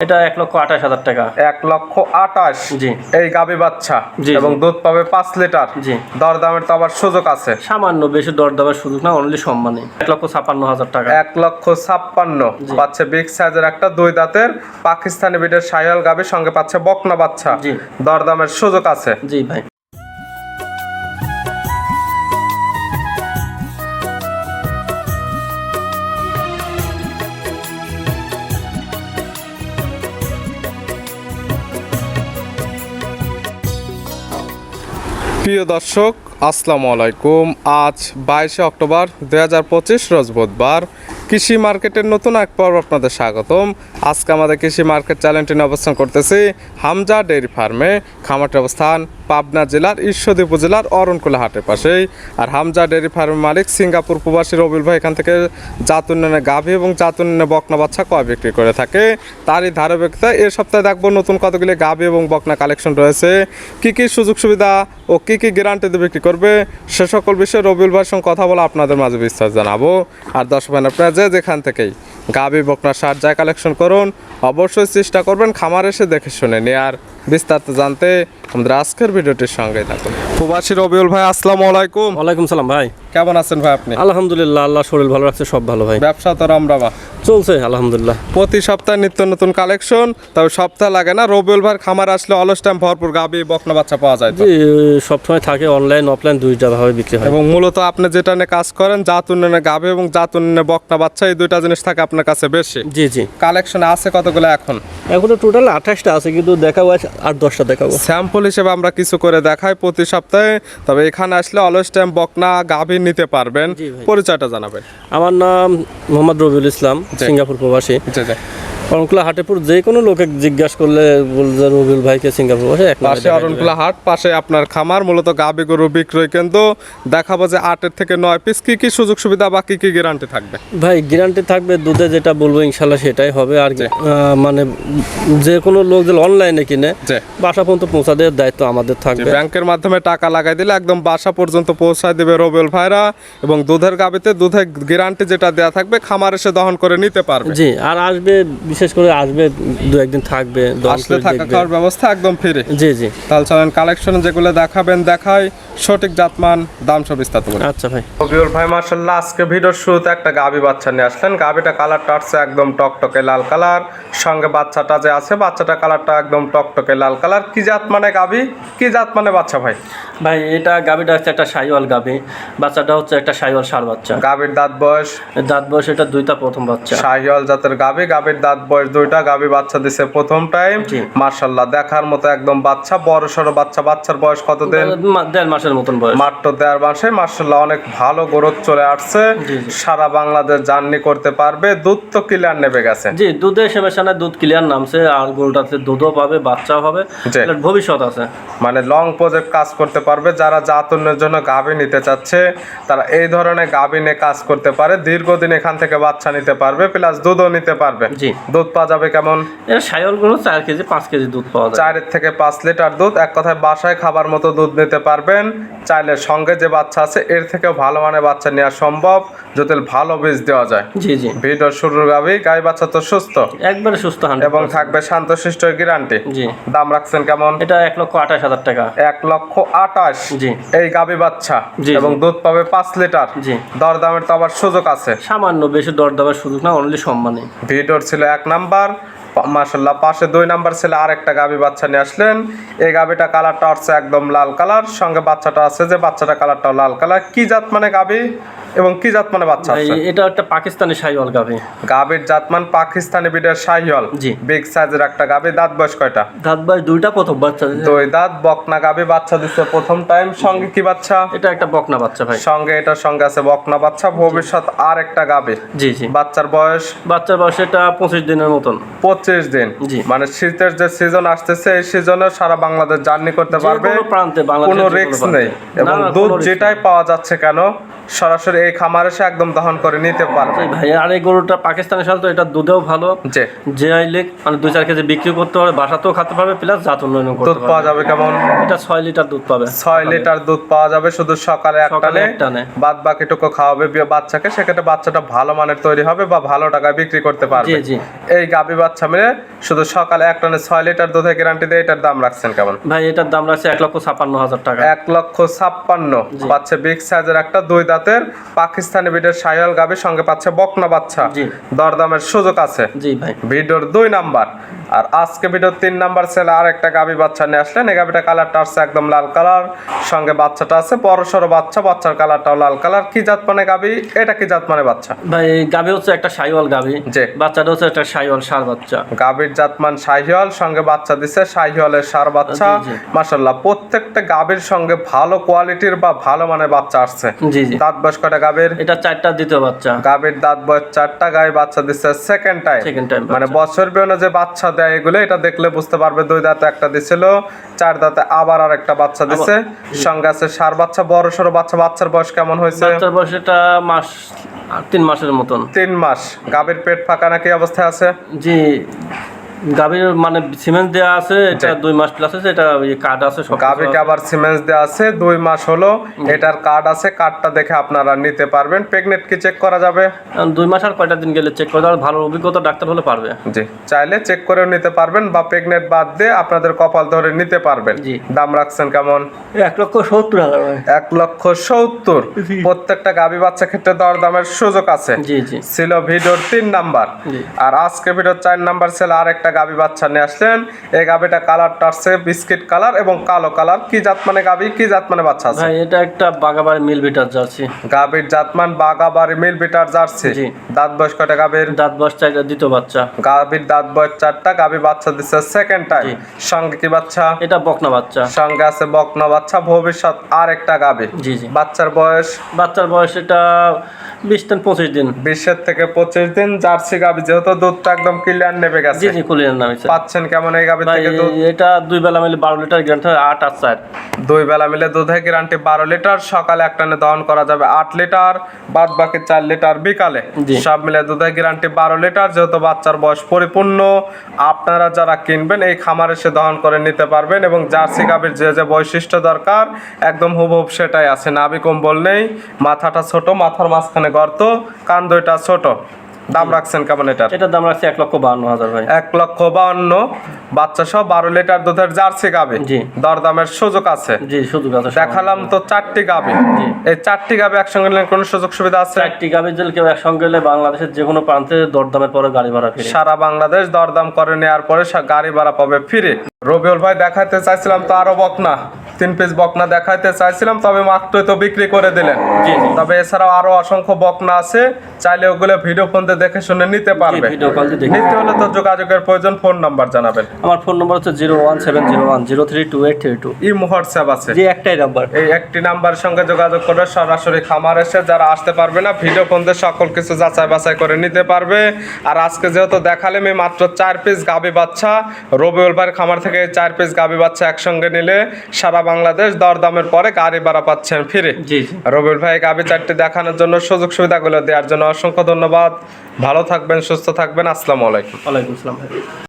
এটা এক লক্ষ আঠাশ হাজার টাকা। এক লক্ষ আঠাশ। জি। এই গাবি বাচ্চা জি, এবং দুধ পাবে পাঁচ লিটার। জি। দরদামের তো আবার সুযোগ আছে। সামান্য বেশি দরদামের সুযোগ না অনলি সম্মানে। এক লক্ষ ছাপ্পান্ন হাজার টাকা। এক লক্ষ ছাপ্পান্ন। পাচ্ছে বিগ সাইজের একটা দুই দাঁতের পাকিস্তানি বিটের সাইয়াল গাবির সঙ্গে পাচ্ছে বকনা বাচ্চা। জি। দরদামের সুযোগ আছে। জি ভাই। প্রিয় দর্শক আসসালামু আলাইকুম। আজ বাইশে অক্টোবর দু হাজার পঁচিশ রোজ বুধবার। কৃষি মার্কেটের নতুন এক পর্ব আপনাদের স্বাগতম। আজকে আমাদের কৃষি মার্কেট চ্যানেলটি অবস্থান করতেছি হামজা ডেয়ারি ফার্মে। খামারটির অবস্থান পাবনা জেলার ঈশ্বরদী উপজেলার অরণকুলা হাটের পাশেই। আর হামজা ডেয়ারি ফার্মের মালিক সিঙ্গাপুর প্রবাসী রবিল ভাই এখান থেকে জাত উন্নয়নে গাভী এবং জাত উন্নয়নে বকনা বাচ্চা কয় বিক্রি করে থাকে। তারই ধারাবাহিকতা এ সপ্তাহে দেখব নতুন কতগুলি গাভী এবং বকনা কালেকশন রয়েছে। কি কি সুযোগ সুবিধা ও কি কি গ্যারান্টিতে বিক্রি করবে, সে সকল বিষয়ে রবিউল ভাইয়ের সঙ্গে কথা বলে আপনাদের মাঝে বিস্তার জানাব। আর দর্শক ভাই, আপনারা যে যেখান থেকেই। গাবি বকনা সার যায় কালেকশন করুন। অবশ্যই চেষ্টা করবেন খামার এসে দেখে শুনে নেয়ার। বিস্তারিত জানতে আমাদের আজকের ভিডিওটির সঙ্গে থাকুন। প্রবাসী রবিউল ভাই আসসালামু আলাইকুম। ওয়ালাইকুম সালাম ভাই। কেমন আছেন ভাই আপনি? আলহামদুলিল্লাহ আল্লাহ শরীর ভালো রাখছে সব ভালো ভাই। ব্যবসা তো রমরাবা চলছে আলহামদুলিল্লাহ। প্রতি সপ্তাহে নিত্য নতুন কালেকশন তবে সপ্তাহ লাগে না রবিউল ভাইয়ের খামার আসলে অলস টাইম ভরপুর গাভী বকনা বাচ্চা পাওয়া যায় তো। জি সবসময় থাকে অনলাইন অফলাইন দুইটা ভাবে বিক্রি হয়। এবং মূলত আপনি যেটা নিয়ে কাজ করেন জাত উন্নয়নে গাভী এবং জাত উন্নয়নে বকনা বাচ্চা এই দুইটা জিনিস থাকে আপনার কাছে বেশি? জি জি। কালেকশন আছে কতগুলো এখন? এখন টোটাল আঠাশটা আছে কিন্তু দেখাবো আট দশটা দেখাবো। স্যাম্পল হিসেবে আমরা কিছু করে দেখাই প্রতি সপ্তাহে। তবে এখানে আসলে অলস টাইম বকনা গাভীর নিতে পারবেন। পরিচয়টা জানাবেন। আমার নাম মোহাম্মদ রবিউল ইসলাম সিঙ্গাপুর প্রবাসী। অরণকুলা হাটেপুর যে কোনো লোকে জিজ্ঞাসা করলে বলবে রবিউল ভাইকে সিঙ্গাপুর প্রবাসী এক পাশে অরণকুলা হাট পাশে আপনার খামার মূলত গাভী গরু বিক্রয় কেন্দ্র। দেখাবো যে আটের থেকে নয় পিস কি কি সুযোগ সুবিধা বা কি কি গ্যারান্টি থাকবে। ভাই গ্যারান্টি থাকবে দুধে যেটা বলব ইনশাল্লাহ সেটাই হবে। আর মানে যে কোনো লোক যে অনলাইনে কিনে। বাসা পর্যন্ত পৌঁছা দেওয়ার দায়িত্ব আমাদের থাকবে। ব্যাংকের মাধ্যমে টাকা লাগাই দিলে একদম বাসা পর্যন্ত পৌঁছায় দেবে রবেল ভাইরা। এবং দুধের গাবিতে দুধের গ্যারান্টি যেটা দেওয়া থাকবে খামার এসে দহন করে নিতে পারবে। জি আর আসবে বিশেষ করে আসবে দু একদিন থাকবে আসলে থাকা খাওয়ার ব্যবস্থা একদম ফ্রি জি জি। তাহলে চলেন কালেকশন যেগুলো দেখাবেন দেখাই সঠিক জাতমান দাম সব বিস্তারিত বলি। আচ্ছা ভাই। রবিউল ভাই মার্শাল্লাহ আজকে ভিডিওর শুরুতে একটা গাবি বাচ্চা নিয়ে আসলেন। গাবিটা কালারটা আসছে একদম টকটকে লাল কালার সঙ্গে বাচ্চাটা যে আছে বাচ্চাটা কালারটা একদম টকটকে লাল কালার কি জাত মানে গাবি কি জাত মানে বাচ্চা ভাই? ভাই এটা গাবিটা হচ্ছে একটা সাইওয়াল গাবি বাচ্চাটা হচ্ছে একটা সাইওয়াল সার বাচ্চা। গাবির দাঁত বয়স? দাঁত বয়স এটা দুইটা প্রথম বাচ্চা। শাহিওয়াল জাতের গাবি গাবির দাঁত বয়স দুইটা গাবি বাচ্চা দিছে প্রথম টাইম। মার্শাল্লাহ দেখার মতো একদম বাচ্চা বড় সড়ো বাচ্চা। বাচ্চার বয়স কত দিন দেড় মাসের মতন বয়স। মাত্র দেড় মাসে। মার্শাল্লাহ অনেক ভালো গ্রোথ চলে আসছে। সারা বাংলাদেশ জার্নি করতে পারবে। দুধ তো ক্লিয়ার নেবে গেছে। জি দুধে সমস্যা নাই দুধ ক্লিয়ার নামছে। আর গরুটাতে দুধও পাবে বাচ্চাও হবে। ভবিষ্যৎ আছে। মানে লং প্রজেক্ট কাজ করতে পারবে। যারা জাতনের জন্য গাভী নিতে চাচ্ছে তারা এই ধরনের গাভী নিয়ে কাজ করতে পারে। দীর্ঘদিন এখান থেকে বাচ্চা নিতে পারবে প্লাস দুধও নিতে পারবে। জি। দুধ পাওয়া যাবে কেমন? এর সাইওয়াল গরু চার কেজি পাঁচ কেজি দুধ পাওয়া যায় চারের থেকে পাঁচ লিটার দুধ। এক কথায় বাসায় খাবার মতো দুধ নিতে পারবেন। চাইলে সঙ্গে যে বাচ্চা আছে এর থেকেও ভালো মানের বাচ্চা নেওয়া সম্ভব। যদি ভালো বীজ দেওয়া যায়। জি জি। ভিডিওর শুরুর গাভী গাই বাচ্চা তো সুস্থ। একবারে সুস্থ হান এবং থাকবে শান্ত শান্তশিষ্ট গ্যারান্টি জি। দাম রাখছেন কেমন? এটা এক লক্ষ আঠাশ হাজার টাকা। এক লক্ষ আটাশ জি। এই গাবি বাচ্চা জি, এবং দুধ পাবে পাঁচ লিটার। জি। দরদামের তো আবার সুযোগ আছে। সামান্য বেশি দর দেওয়ার সুযোগ না অনলি সম্মানে ভিডিওর ছিল এক নাম্বার। মাসাল্লাহ পাশে দুই নাম্বার ছেলে আরেকটা গাবি বাচ্চা নিয়ে আসলেন। এই গাবিটা কালারটা হচ্ছে একদম লাল কালার সঙ্গে বাচ্চাটা আছে যে বাচ্চাটা কালারটা লাল কালার কি জাত মানে গাবি এবং কি জাত মানে বাচ্চা আছে? এটা একটা পাকিস্তানি সাইওয়াল গাভি। গাবির জাতমান পাকিস্তানি বিডের শাহিওয়াল। জি। বিগ সাইজের একটা গাবি দাঁত বয়স কয়টা? দাঁত ভাই দুইটা প্রথম বাচ্চা। দুই দাঁত বকনা গাবি বাচ্চা দিচ্ছে প্রথম টাইম সঙ্গে কি বাচ্চা? এটা একটা বকনা বাচ্চা ভাই। সঙ্গে এটার সঙ্গে আছে বকনা বাচ্চা। ভবিষ্যৎ আর একটা গাবে জি জি। বাচ্চার বয়স? বাচ্চার বয়স এটা পঁচিশ দিনের মতন। পঁচিশ দিন। জি। মানে শীতের যে সিজন আসতেছে এই সিজনে সারা বাংলাদেশ জার্নি করতে পারবে। কোনো প্রান্তে বাংলাদেশের কোনো রিস্ক নেই। এবং দুধ যেটাই পাওয়া যাচ্ছে কেন? সরাসরি এই খামারে এসে একদম দহন করে নিতে পারবে। ভাই আর এই গরুটা পাকিস্তানি শাল তো এটা দুধেও ভালো। যে যে আইলে মানে দুই চার কেজি বিক্রি করতে পারবে বাসাতেও খেতে পারবে প্লাস জাত উন্নয়ন করতে দুধ পাওয়া যাবে কেমন? এটা ছয় লিটার দুধ পাবে। ছয় লিটার দুধ পাওয়া যাবে শুধু সকালে একটা সকালে নে, একটা নে। বাদ বাকিটুকু খাওয়াবে বাচ্চাকে সেক্ষেত্রে বাচ্চাটা ভালো মানের তৈরি হবে বা ভালো টাকায় বিক্রি করতে পারবে। এই গাবি বাচ্চা মিলে শুধু সকালে এক টানে ছয় লিটার দুধের গ্যারান্টি দিয়ে এটার দাম রাখছেন কেমন? ভাই এটার দাম রাখছে এক লক্ষ ছাপ্পান্ন হাজার টাকা। এক লক্ষ ছাপ্পান্ন। বাচ্চা বিগ সাইজের একটা দুই দাঁতের পাকিস্তানি বিটের সাইয়াল গাবির সঙ্গে পাচ্ছে বকনা বাচ্চা। দরদামের সুযোগ আছে। জি ভাই। ভিডিওর দুই নাম্বার। আর আজকে ভিডিওর তিন নাম্বার ছেলে আর একটা গাবি বাচ্চা নিয়ে আসলেন। এই গাবিটা কালারটা আসছে একদম লাল কালার। সঙ্গে বাচ্চাটা আছে বড় সড়ো বাচ্চা বাচ্চার কালারটাও লাল কালার। কি জাত মানে গাবি? এটা কি জাত মানে বাচ্চা? ভাই গাভি হচ্ছে একটা সাইওয়াল গাভি জি। বাচ্চাটা হচ্ছে একটা সাইওয়াল সার বাচ্চা। গাবির জাতমান শাহিওয়াল সঙ্গে বাচ্চা দিছে শাহিওয়ালের সার বাচ্চা। জি। প্রত্যেকটা গাবির সঙ্গে ভালো কোয়ালিটির বা ভালো মানের বাচ্চা আসছে। জি জি। দাঁত বয়স কটা গাবির এটা চারটা দ্বিতীয় বাচ্চা। গাবির দাঁত বয়স চারটা গায়ে বাচ্চা দিচ্ছে সেকেন্ড টাইম সেকেন্ড টাইম মানে বছর বিহনে যে বাচ্চা দেয় এগুলো এটা দেখলে বুঝতে পারবে দুই দাঁতে একটা দিছিল চার দাঁতে আবার আর একটা বাচ্চা দিছে। সঙ্গে আছে সার বাচ্চা বড় সড়ো বাচ্চা বাচ্চার বয়স কেমন হয়েছে? বাচ্চার বয়স এটা মাস তিন মাসের মতন। তিন মাস। গাবের পেট ফাঁকা নাকি অবস্থায় আছে? জি গাভীর মানে সিমেন্ট দেওয়া আছে এটা দুই মাস প্লাস আছে এটা ওই কার্ড আছে সব গাবিকে আবার সিমেন্স দেওয়া আছে দুই মাস হলো এটার কার্ড আছে কার্ডটা দেখে আপনারা নিতে পারবেন। প্রেগনেন্ট কি চেক করা যাবে? দুই মাস আর কয়টা দিন গেলে চেক করে দেওয়ার ভালো অভিজ্ঞতা ডাক্তার হলে পারবে। জি চাইলে চেক করেও নিতে পারবেন বা প্রেগনেন্ট বাদ দিয়ে আপনাদের কপাল ধরে নিতে পারবেন। জি। দাম রাখছেন কেমন? এক লক্ষ সত্তর হাজার এক লক্ষ সত্তর। প্রত্যেকটা গাবি বাচ্চা ক্ষেত্রে দর দামের সুযোগ আছে। জি জি। ছিল ভিডিওর তিন নাম্বার। আর আজকে ভিডিওর চার নাম্বার ছিল আর একটা গাবি বাচ্চা নিয়ে আসলেন। এই গাবিটা কালারটা আসছে বিস্কিট কালার এবং কালো কালার। কি জাত মানে গাবি কি জাত মানে বাচ্চা আছে? ভাই এটা একটা বাগাবাড়ি মিল বিটার জার্সি। গাবির জাতমান বাগাবাড়ি মিল বিটার জার্সি। জি। দাঁত বয়স কয়টা গাবির দাঁত বয়স চারটা দ্বিতীয় বাচ্চা। গাবির দাঁত বয়স চারটা গাবি বাচ্চা দিচ্ছে সেকেন্ড টাইম সঙ্গে কি বাচ্চা? এটা বকনা বাচ্চা। সঙ্গে আছে বকনা বাচ্চা। ভবিষ্যৎ আর একটা গাবি জি জি। বাচ্চার বয়স? বাচ্চার বয়স এটা বিশ দিন পঁচিশ দিন। বিশের থেকে পঁচিশ দিন। জার্সি গাবি যেহেতু দুধটা একদম ক্লিয়ার নেবে গেছে। জি কুলিয়ার নাম আছে পাচ্ছেন কেমন এই গাবি থেকে দুধ? এটা দুই বেলা মিলে বারো লিটার গ্রান্ট হয় আট আর চার দুই বেলা মিলে দুধের গ্যারান্টি বারো লিটার সকালে এক টানে দহন করা যাবে আট লিটার বাদ বাকি চার লিটার বিকালে। সব মিলে দুধের গ্যারান্টি বারো লিটার যেহেতু বাচ্চার বয়স পরিপূর্ণ আপনারা যারা কিনবেন এই খামারে সে দহন করে নিতে পারবেন এবং জার্সি গাভীর যে যে বৈশিষ্ট্য দরকার একদম হুবহুব সেটাই আছে। নাভি কম্বল নেই মাথাটা ছোট মাথার মাঝখানে গর্ত কান দুইটা ছোট। দাম রাখছেন কেমন এটার এটার দাম রাখছে এক লক্ষ বাহান্ন হাজার ভাই। এক লক্ষ বাউন্ন বাচ্চা সহ বারো লিটার দুধের জার্সি গাভী জি। দরদামের সুযোগ আছে। জি শুধু কথা দেখালাম তো চারটি গাবি। এই চারটি গাবি একসঙ্গে নিলে কোনো সুযোগ সুবিধা আছে? চারটি গাভীর জেল কেউ একসঙ্গে গেলে বাংলাদেশের যে কোনো প্রান্তে দরদামের পরে গাড়ি ভাড়া ফিরে। সারা বাংলাদেশ দরদাম করে নেওয়ার পরে গাড়ি ভাড়া পাবে ফিরে। রবিউল ভাই দেখাতে চাইছিলাম তো আরও বকনা। তিন পিস বকনা দেখাইতে চাইছিলাম তবে মাত্র তো বিক্রি করে দিলেন। তবে এছাড়াও আরও অসংখ্য বকনা আছে চাইলে ওগুলো ভিডিও ফোন দেখে শুনে নিতে পারবে। নিতে হলে তো যোগাযোগের প্রয়োজন ফোন নাম্বার জানাবেন। আমার ফোন নম্বর হচ্ছে zero one seven zero one zero three two eight three two ই হোয়াটসঅ্যাপ আছে। জি একটাই নাম্বার এই একটি নাম্বারের সঙ্গে যোগাযোগ করে সরাসরি খামার এসে যারা আসতে পারবে না ভিডিও ফোন দিয়ে সকল কিছু যাচাই বাছাই করে নিতে পারবে। আর আজকে যেহেতু দেখালে আমি মাত্র চার পিস গাবি বাচ্চা রবিউল ভাইয়ের খামার থেকে চার পিস গাবি বাচ্চা একসঙ্গে নিলে সারা বাংলাদেশ দরদামের পরে গাড়ি ভাড়া পাচ্ছেন ফিরে। রবির ভাই গাবি চারটি দেখানোর জন্য সুযোগ সুবিধাগুলো দেওয়ার জন্য অসংখ্য ধন্যবাদ। ভালো থাকবেন সুস্থ থাকবেন। আসসালামু আলাইকুম। ওয়ালাইকুম আসসালাম